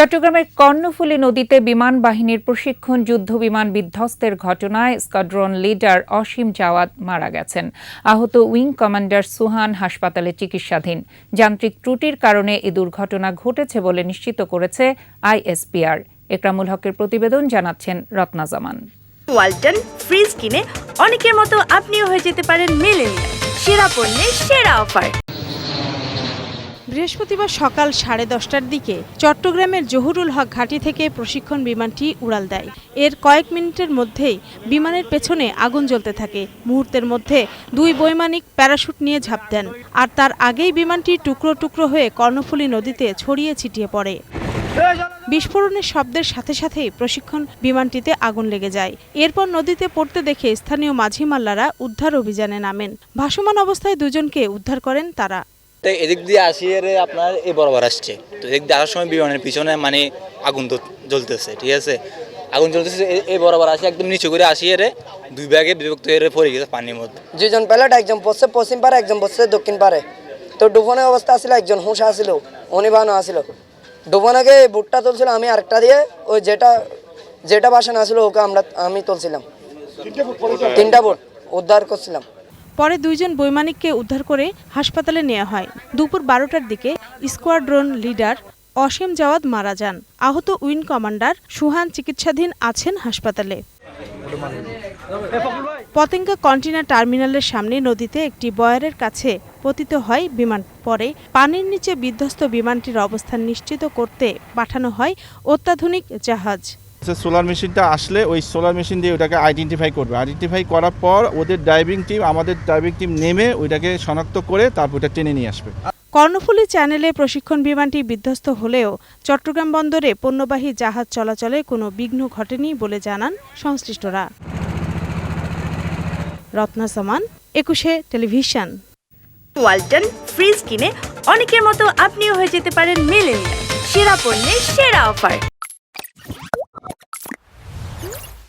চট্টগ্রামের কর্ণফুলী নদীতে বিমান বাহিনীর প্রশিক্ষণ, যুদ্ধ বিমান বিধ্বস্তের ঘটনায় স্কোয়াড্রন লিডার অসীম জাওয়াদ মারা গেছেন। আহত উইং কমান্ডার সুহান হাসপাতালে চিকিৎসাধীন। যান্ত্রিক ত্রুটির কারণে এ দুর্ঘটনা ঘটেছে বলে নিশ্চিত করেছে আইএসপিআর। একরামুল হকের প্রতিবেদন জানাচ্ছেন রত্না জামান ওয়ালটন ফ্রিজ কিনে অনেকের মতো আপনিও হয়ে যেতে পারেন মেলেনিয়া সেরা পণ্যের সেরা অফার। বৃহস্পতিবার সকাল সাড়ে দশটার দিকে চট্টগ্রামের জহুরুল হক ঘাঁটি থেকে প্রশিক্ষণ বিমানটি উড়াল দেয়। এর কয়েক মিনিটের মধ্যেই বিমানের পেছনে আগুন জ্বলতে থাকে। মুহূর্তের মধ্যে দুই বৈমানিক প্যারাশুট নিয়ে ঝাঁপ দেন আর তার আগেই বিমানটি টুকরো টুকরো হয়ে কর্ণফুলী নদীতে ছড়িয়ে ছিটিয়ে পড়ে। বিস্ফোরণের শব্দের সাথে সাথেই প্রশিক্ষণ বিমানটিতে আগুন লেগে যায়। এরপর নদীতে পড়তে দেখে স্থানীয় মাঝিমাল্লারা উদ্ধার অভিযানে নামেন। ভাসমান অবস্থায় দুজনকে উদ্ধার করেন তারা। তো এদিক দিয়ে আসিয়ে আপনার এই বরাবর আসছে। তো এদিক দিয়ে আসার সময় বিমানের পিছনে মানে আগুন জ্বলতেছে, ঠিক আছে? আগুন জ্বলতেছে এই বরাবর আসে, একদম নিচু করে আসিয়ে রে। দুই ভাগে বিভক্ত হয়ে পড়ে গেছে পানির মধ্যে। দুজন পাইলট, একজন পড়ছে পশ্চিম পারে, একজন পড়ছে দক্ষিণ পারে। তো ডুবনের অবস্থা আসছিল একজন হুঁশ আসছিল অনিবান আসছিল ডুবনাকে বুটটা তুলছিল আমি আরেকটা দিয়ে, ওই যেটা যেটা বাসন আসছিল ওকে আমরা আমি তুলছিলাম। তিনটা বুট উদ্ধার করছিলাম। পরে দুইজন বৈমানিককে উদ্ধার করে হাসপাতালে নেওয়া হয়। দুপুর বারোটার দিকে স্কোয়াড্রন লিডার অসীম জাওয়াদ মারা যান। আহত উইন কমান্ডার সুহান চিকিৎসাধীন আছেন হাসপাতালে। পতেঙ্গা কন্টেনার টার্মিনালের সামনে নদীতে একটি বয়ারের কাছে পতিত হয় বিমান। পরে পানির নিচে বিধ্বস্ত বিমানটির অবস্থান নিশ্চিত করতে পাঠানো হয় অত্যাধুনিক জাহাজ। সোলার মেশিনটা আসলে ওই সোলার মেশিন দিয়ে ওটাকে আইডেন্টিফাই করবে। আইডেন্টিফাই করার পর ওদের ড্রাইভিং টিম আমাদের ড্রাইভিং টিম নেমে ওইটাকে শনাক্ত করে তারপর ওটা টেনে নিয়ে আসবে। কর্ণফুলী চ্যানেলে প্রশিক্ষণ বিমানটি বিধ্বস্ত হলেও চট্টগ্রাম বন্দরে পণ্যবাহী জাহাজ চলাচলে কোনো বিঘ্ন ঘটেনি বলে জানান সংশ্লিষ্টরা। রত্না সামান একুশে টেলিভিশন। ওয়ালটন ফ্রিজ কিনে অনেকের মতো আপনিও হয়ে যেতে পারেন মেলেনিয়া সেরা পণ্যের সেরা অফার।